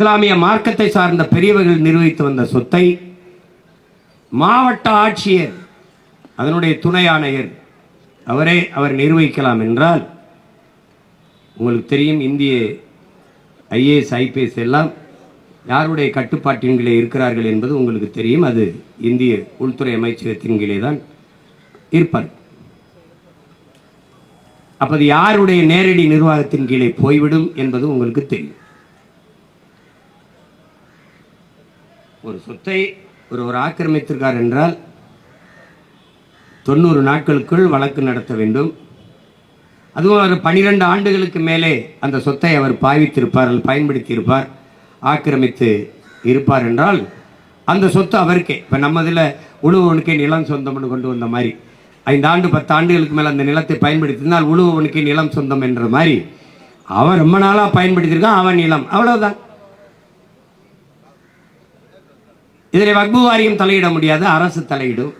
இஸ்லாமிய மார்க்கத்தை சார்ந்த பெரியவர்கள் நிர்வகித்து வந்த சொத்தை மாவட்ட ஆட்சியர் அதனுடைய துணை ஆணையர் அவரே அவர் நிர்வகிக்கலாம் என்றால் உங்களுக்கு தெரியும் இந்திய ஐஏஎஸ் ஐபிஎஸ் எல்லாம் யாருடைய கட்டுப்பாட்டின் கீழே இருக்கிறார்கள் என்பது உங்களுக்கு தெரியும். அது இந்திய உள்துறை அமைச்சகத்தின் கீழே தான் இருப்பார் அப்ப அது யாருடைய நேரடி நிர்வாகத்தின் கீழே போய்விடும் என்பது உங்களுக்கு தெரியும். ஒரு சொத்தை ஒருவர் ஆக்கிரமித்திருக்கார் என்றால் தொண்ணூறு நாட்களுக்குள் வழக்கு நடத்த வேண்டும். அதுவும் அவர் பனிரெண்டு ஆண்டுகளுக்கு மேலே அந்த சொத்தை அவர் பாவித்திருப்பார் அல்லது பயன்படுத்தியிருப்பார் ஆக்கிரமித்து இருப்பார் என்றால் அந்த சொத்து அவருக்கே. இப்போ நம்ம இதில் நிலம் சொந்தம்னு கொண்டு வந்த மாதிரி. ஐந்து ஆண்டு பத்து ஆண்டுகளுக்கு மேலே அந்த நிலத்தை பயன்படுத்தினால் உழுவனுக்கே நிலம் சொந்தம் என்ற மாதிரி. அவன் ரொம்ப நாளாக பயன்படுத்தியிருக்கான் அவன் நிலம். அவ்வளோதான் இதில் வக்பு வாரியம் தலையிட முடியாது அரசு தலையிடும்.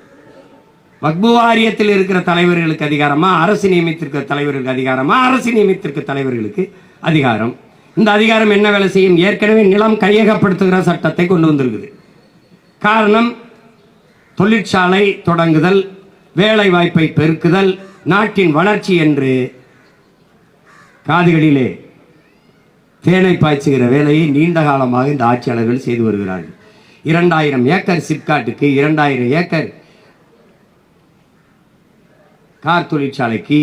வக்பு வாரியத்தில் இருக்கிற தலைவர்களுக்கு அதிகாரமா அரசு நியமித்திருக்கிற தலைவர்களுக்கு அதிகாரமா அரசு நியமித்திருக்கிற தலைவர்களுக்கு அதிகாரம். இந்த அதிகாரம் என்ன வேலை செய்யும்? ஏற்கனவே நிலம் கையகப்படுத்துகிற சட்டத்தை கொண்டு வந்திருக்குது. காரணம் தொழிற்சாலை தொடங்குதல் வேலை வாய்ப்பை பெருக்குதல் நாட்டின் வளர்ச்சி என்று காதுகளிலே தேனை பாய்ச்சுகிற வேலையை நீண்ட காலமாக இந்த ஆட்சியாளர்கள் செய்து வருகிறார்கள். இரண்டாயிரம் ஏக்கர் சிப்காட்டுக்கு இரண்டாயிரம் ஏக்கர் கார் தொழிற்சாலைக்கு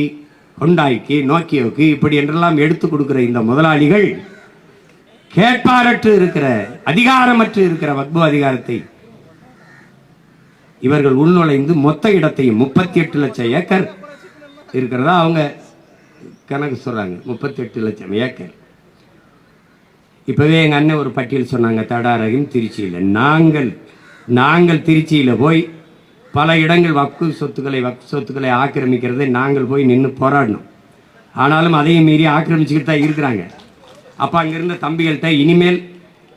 ஹொண்டாய்க்கு நோக்கியோவுக்கு இப்படி என்றெல்லாம் எடுத்து கொடுக்கிற இந்த முதலாளிகள் கேட்பாரற்று இருக்கிற அதிகாரமற்று இருக்கிற வக்பு அதிகாரத்தை இவர்கள் உள்நுழைந்து மொத்த இடத்தையும் முப்பத்தி எட்டு லட்சம் ஏக்கர் இருக்கிறதா அவங்க கணக்கு சொல்கிறாங்க முப்பத்தி எட்டு லட்சம் ஏக்கர். இப்போவே எங்கள் அண்ணன் ஒரு பட்டியல் சொன்னாங்க தடாரகம் திருச்சியில். நாங்கள் நாங்கள் திருச்சியில் போய் பல இடங்கள் வக்கு சொத்துக்களை வக்கு சொத்துக்களை ஆக்கிரமிக்கிறதை நாங்கள் போய் நின்று போராடணும். ஆனாலும் அதையும் மீறி ஆக்கிரமிச்சுக்கிட்டு தான் இருக்கிறாங்க. அப்போ அங்கிருந்த தம்பிகள்கிட்ட இனிமேல்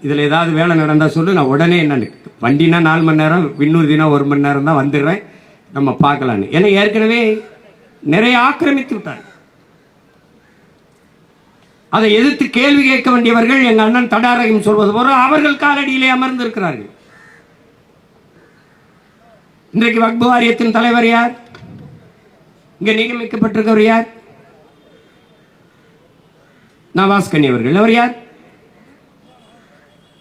இதில் ஏதாவது வேலை நடந்தால் சொல்லு நான் உடனே என்னன்னு. வண்டினா நாலு மணி நேரம் இன்னொரு தினம் ஒரு மணி நேரம் தான் வந்துடுறேன். நம்ம பார்க்கலான்னு. ஏன்னா ஏற்கனவே நிறைய ஆக்கிரமித்து விட்டாங்க. அதை எதிர்த்து கேள்வி கேட்க வேண்டியவர்கள் எங்கள் அண்ணன் தடாரகம் சொல்வது போல அவர்கள் காலடியிலே அமர்ந்திருக்கிறார்கள். இன்றைக்கு வக்பு வாரியத்தின் தலைவர் யார்? இங்கே நியமிக்கப்பட்டிருக்கவர் யார்? நவாஸ்கனி அவர்கள். அவர் யார்?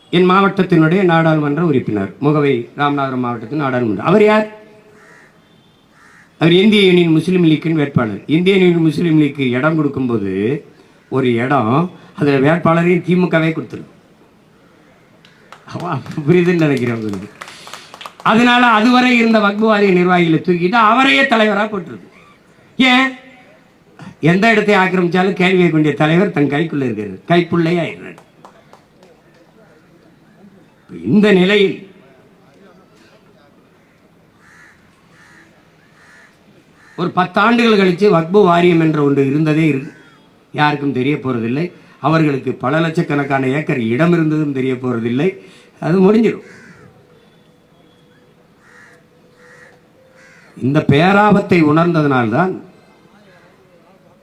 என் மாவட்டத்தினுடைய நாடாளுமன்ற உறுப்பினர். முகவை ராமநாதபுரம் மாவட்டத்தின் நாடாளுமன்ற. அவர் யார்? அவர் இந்திய யூனியன் முஸ்லீம் லீக்கின் வேட்பாளர். இந்திய யூனியன் முஸ்லீம் லீக்கு இடம் கொடுக்கும்போது ஒரு இடம் அதில் வேட்பாளரையும் திமுகவே கொடுத்துருக்கும் புரியுதுன்னு நினைக்கிறேன் உங்களுக்கு. அதனால அதுவரை இருந்த வக்பு வாரிய நிர்வாகிகளை தூக்கிட்டு அவரையே தலைவராக போட்டுருது. ஏன்? எந்த இடத்தை ஆக்கிரமிச்சாலும் கேள்வி கொண்டிய தலைவர் தன் கைக்குள்ளே இருக்கிறார். கைப்புள்ளையா இருக்கிறார் இந்த நிலையில் ஒரு பத்தாண்டுகள் கழித்து வக்பு வாரியம் என்ற ஒன்று இருந்ததே இருக்கு. யாருக்கும் தெரிய போகிறதில்லை அவர்களுக்கு பல லட்சக்கணக்கான ஏக்கர் இடம் இருந்ததும் தெரிய போகிறதில்லை அது முடிஞ்சிடும். இந்த பேராபத்தை உணர்ந்ததனால்தான்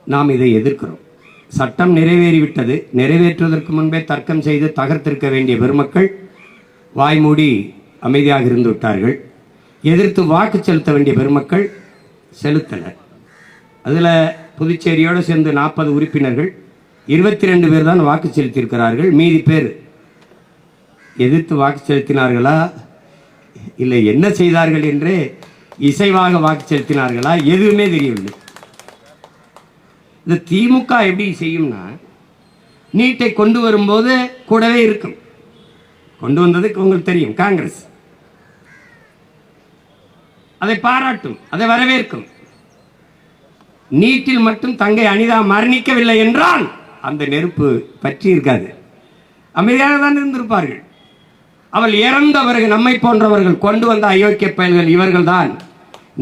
நாம் இதை எதிர்க்கிறோம். சட்டம் நிறைவேறிவிட்டது. நிறைவேற்றுவதற்கு முன்பே தர்க்கம் செய்து தகர்த்திருக்க வேண்டிய பெருமக்கள் வாய்மூடி அமைதியாக இருந்து விட்டார்கள். எதிர்த்து வாக்கு செலுத்த வேண்டிய பெருமக்கள் செலுத்தனர் அதில் புதுச்சேரியோடு சேர்ந்து நாற்பது உறுப்பினர்கள் இருபத்தி ரெண்டு பேர் தான் வாக்கு செலுத்தியிருக்கிறார்கள். மீதி பேர் எதிர்த்து வாக்கு செலுத்தினார்களா? இல்லை என்ன செய்தார்கள் என்று இசைவாக வாக்கு செலுத்தினார்களா? எதுவுமே தெரியவில்லை. இந்த திமுக எப்படி செய்யும்னா நீட்டை கொண்டு வரும்போது கூடவே இருக்கும். கொண்டு வந்ததுக்கு உங்களுக்கு தெரியும் காங்கிரஸ். அதை பாராட்டும் அதை வரவேற்கும். நீட்டில் மட்டும் தங்கை அனிதா மரணிக்கவில்லை என்றால் அந்த நெருப்பு பற்றி இருக்காது. அமைதியாக தான் இருந்திருப்பார்கள். அவள் இறந்தவர்கள் நம்மை போன்றவர்கள் கொண்டு வந்த அயோக்கிய பயல்கள் இவர்கள்தான்.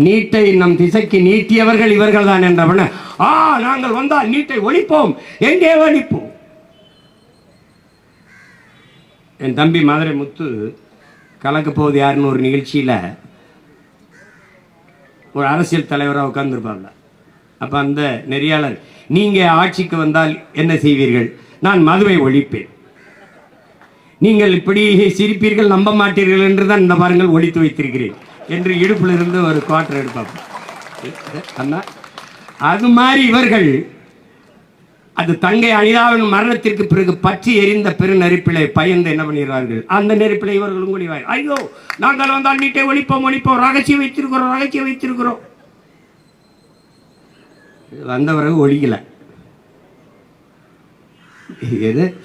நீட்டை நம் திசைக்கு நீட்டியவர்கள் இவர்கள் தான் என்றவன ஆ நாங்கள் வந்தால் நீட்டை ஒழிப்போம் எங்கே ஒழிப்போம் என் தம்பி மதுரை முத்து கலக்க போகுது யாருன்னு ஒரு நிகழ்ச்சியில் ஒரு அரசியல் தலைவராக உட்கார்ந்துருப்பாங்க அப்போ அந்த நெறியாளர் நீங்கள் ஆட்சிக்கு வந்தால் என்ன செய்வீர்கள்? நான் மதுவை ஒழிப்பேன். நீங்கள் இப்படி சிரிப்பீர்கள் நம்ப மாட்டீர்கள் என்று தான் இந்த பாருங்கள் ஒழித்து வைத்திருக்கிறேன். என்று இடுப்பில் இருந்து ஒரு குவார்டர் எடுப்பாங்க அண்ணா அது மாதிரி இவர்கள் அது தங்கை அனிதாவின் மரணத்திற்கு பிறகு பற்றி எரிந்த பெரு நெருப்பிலை பயந்து என்ன பண்ணிடுவார்கள்? அந்த நெருப்பிலை இவர்களும் குடிவாய் ஐயோ நாங்கள் வந்தால் நீட்டை ஒழிப்போம் ஒழிப்போம் ரகசியம் வைத்திருக்கிறோம் ரகசியம் வைத்திருக்கிறோம். வந்த பிறகு ஒழிக்கல. எது?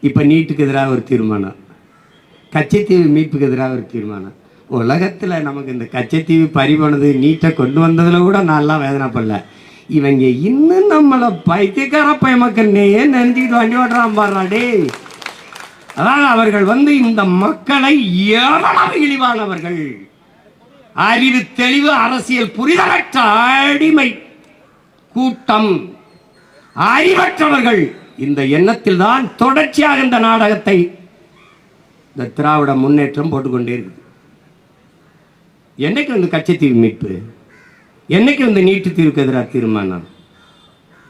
இப்ப நீட்டுக்கு எதிராக ஒரு தீர்மானம். கச்சத்தீவு மீட்புக்கு எதிராக ஒரு தீர்மானம். உலகத்துல நமக்கு இந்த கச்சத்தீவு பறி போனது நீட்டை கொண்டு வந்ததுல கூட நான்லாம் வேதனைப்படல. இவங்க இன்னும் நம்மளை பைத்தியக்கார பயமக்கண்ணையே நினைச்சுக்கிட்டு வண்டி ஓட்டுறான் பாடுறாடே அதாவது அவர்கள் வந்து இந்த மக்களை எவ்வளவு இழிவானவர்கள். அறிவு தெளிவு அரசியல் புரிதலற்ற அடிமை. கூட்டம். அறிவற்றவர்கள். இந்த எண்ணத்தில் தான் தொடர்ச்சியாக இந்த நாடகத்தை இந்த திராவிட முன்னேற்றம் போட்டுக்கொண்டே இருக்குது. என்னைக்கு வந்து கச்சத்தீவு மீட்பு? என்னைக்கு வந்து நீட்டு தீர்வுக்கு எதிராக தீர்மானம்?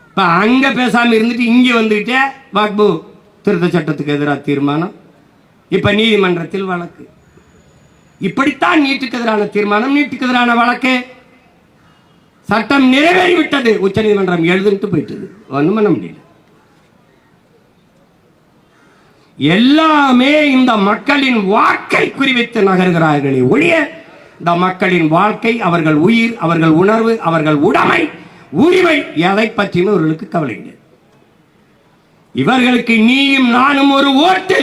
இப்போ அங்கே பேசாமல் இருந்துட்டு இங்கே வந்துக்கிட்டே வாக்பு திருத்த சட்டத்துக்கு எதிராக தீர்மானம்? இப்போ நீதிமன்றத்தில் வழக்கு. இப்படித்தான் நீட்டுக்கு எதிரான தீர்மானம் நீட்டுக்கு எதிரான வழக்கு. சட்டம் நிறைவேறிவிட்டது. உச்சநீதிமன்றம் எழுதுன்ட்டு போயிட்டது. ஒன்றும் பண்ண முடியல. எல்லாமே இந்த மக்களின் வாக்கை குறிவித்து நகர்கிறார்களே ஒழிய இந்த மக்களின் வாழ்க்கை அவர்கள் உயிர் அவர்கள் உணர்வு அவர்கள் உடைமை உரிமை எதை பற்றியும் அவர்களுக்கு கவலை இவர்களுக்கு நீயும் நானும் ஒரு ஓட்டு.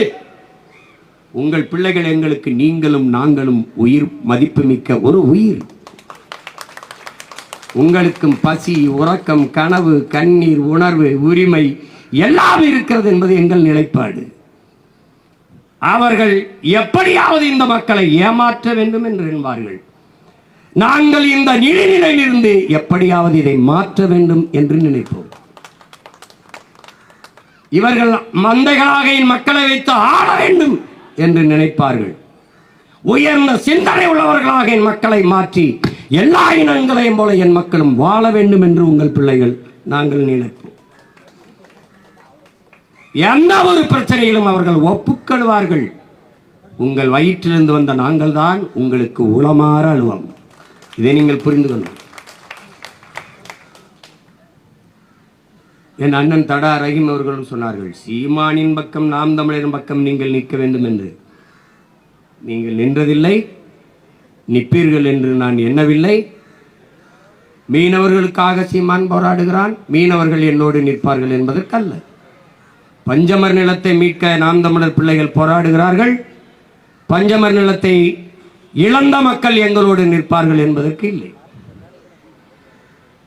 உங்கள் பிள்ளைகள் எங்களுக்கு நீங்களும் நாங்களும் உயிர் மதிப்புமிக்க ஒரு உயிர். உங்களுக்கும் பசி உறக்கம் கனவு கண்ணீர் உணர்வு உரிமை எல்லாம் இருக்கிறது என்பது எங்கள் நிலைப்பாடு. அவர்கள் எப்படியாவது இந்த மக்களை ஏமாற்ற வேண்டும் என்று என்பார்கள் நாங்கள் இந்த நிலையிலிருந்து எப்படியாவது இதை மாற்ற வேண்டும் என்று நினைப்போம். இவர்கள் மந்தைகளாக என் மக்களை வைத்து ஆட வேண்டும். என்று நினைப்பார்கள். உயர்ந்த சிந்தனை உள்ளவர்களாக என் மக்களை மாற்றி எல்லா இனங்களையும் போல என் மக்களும் வாழ வேண்டும் என்று உங்கள் பிள்ளைகள் நாங்கள் நினைப்போம். எந்த ஒரு பிரச்சனையிலும் அவர்கள் ஒப்புக்கொள்வார்கள். உங்கள் வயிற்றிலிருந்து வந்த நாங்கள் தான் உங்களுக்கு உளமாற அழுவோம். இதை நீங்கள் புரிந்து கொள்ளும் என் அண்ணன் தடா ரஹீம் அவர்களும் சொன்னார்கள் சீமானின் பக்கம் நாம் தமிழரின் பக்கம் நீங்கள் நிற்க வேண்டும் என்று. நீங்கள் நின்றதில்லை நிற்பீர்கள் என்று நான் எண்ணவில்லை. மீனவர்களுக்காக சீமான் போராடுகிறான் மீனவர்கள் என்னோடு நிற்பார்கள் என்பதற்கல்ல. பஞ்சமர் நிலத்தை மீட்க நாம் தமிழர் பிள்ளைகள் போராடுகிறார்கள் பஞ்சமர் நிலத்தை இழந்த மக்கள் எங்களோடு நிற்பார்கள் என்பதற்கு இல்லை.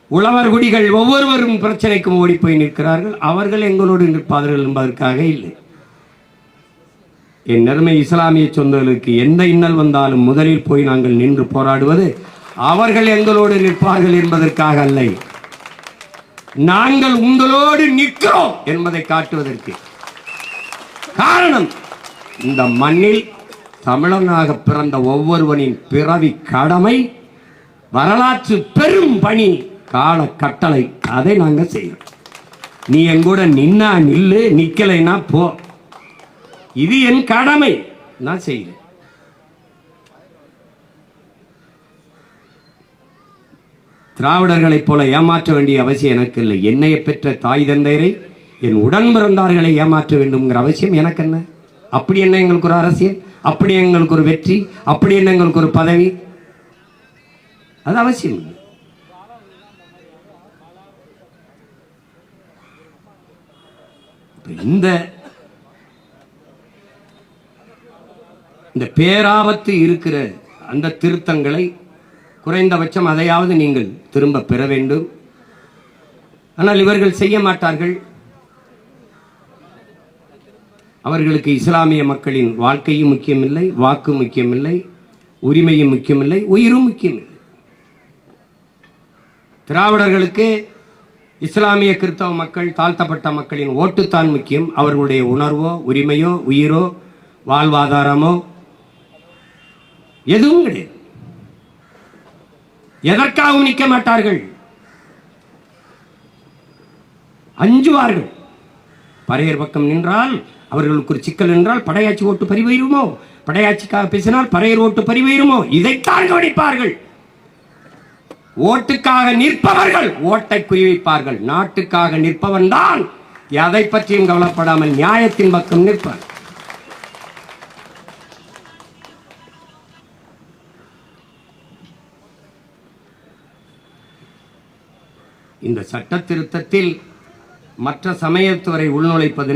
உழவர் குடிகள் ஒவ்வொருவரும் பிரச்சனைக்கும் ஓடி போய் நிற்கிறார்கள். அவர்கள் எங்களோடு நிற்பார்கள் என்பதற்காக இல்லை. என் நெருமை இஸ்லாமிய சொந்தங்களுக்கு எந்த இன்னல் வந்தாலும் முதலில் போய் நாங்கள் நின்று போராடுவது அவர்கள் எங்களோடு நிற்பார்கள் என்பதற்காக அல்ல. நாங்கள் உங்களோடு நிற்கிறோம் என்பதை காட்டுவதற்கு காரணம் இந்த மண்ணில் தமிழனாக பிறந்த ஒவ்வொருவனின் பிறவி கடமை வரலாற்று பெரும் பணி. கால கட்டளை அதை நாங்க செய்யறோம். நீ எங்கூட நின்னா நில்லு நிக்கலைன்னா போ. இது என் கடமை. நான் செய்கிறேன். திராவிடர்களைப் போல ஏமாற்ற வேண்டிய அவசியம் எனக்கு இல்லை. என்னைய பெற்ற தாய் தந்தையரை என் உடன் பிறந்தார்களை ஏமாற்ற வேண்டும்ங்கிற அவசியம் எனக்கு என்ன? அப்படி என்ன எங்களுக்கு ஒரு அரசியல்? அப்படி எங்களுக்கு ஒரு வெற்றி? அப்படி என்ன எங்களுக்கு ஒரு பதவி? அது அவசியம் இல்லை. இந்த இந்த பேராபத்து இருக்கிற அந்த திருத்தங்களை குறைந்தபட்சம் அதையாவது நீங்கள் திரும்ப பெற வேண்டும். ஆனால் இவர்கள் செய்ய மாட்டார்கள். அவர்களுக்கு இஸ்லாமிய மக்களின் வாழ்க்கையும் முக்கியமில்லை வாக்கு முக்கியமில்லை உரிமையும் முக்கியமில்லை உயிரும் முக்கியமில்லை. திராவிடர்களுக்கு இஸ்லாமிய கிறிஸ்தவ மக்கள் தாழ்த்தப்பட்ட மக்களின் ஓட்டுத்தான் முக்கியம். அவர்களுடைய உணர்வோ உரிமையோ உயிரோ வாழ்வாதாரமோ எதுவும் கிடையாது. எதற்காகவும் நிற்க மாட்டார்கள்? அஞ்சுவார்கள். பறையர் பக்கம் நின்றால் அவர்களுக்கு ஒரு சிக்கல் என்றால் படையாட்சி ஓட்டு பறிவயிருமோ படையாட்சிக்காக பேசினால் பறையர் ஓட்டு பறிவயிருமோ இதைத்தான் கவனிப்பார்கள். ஓட்டுக்காக நிற்பவர்கள் ஓட்டை குறிவைப்பார்கள். நாட்டுக்காக நிற்பவன் தான் எதை பற்றியும் கவலைப்படாமல் நியாயத்தின் பக்கம் நிற்பன். இந்த சட்ட திருத்தத்தில் மற்ற சமயத்துவரை உள்நுழைப்பது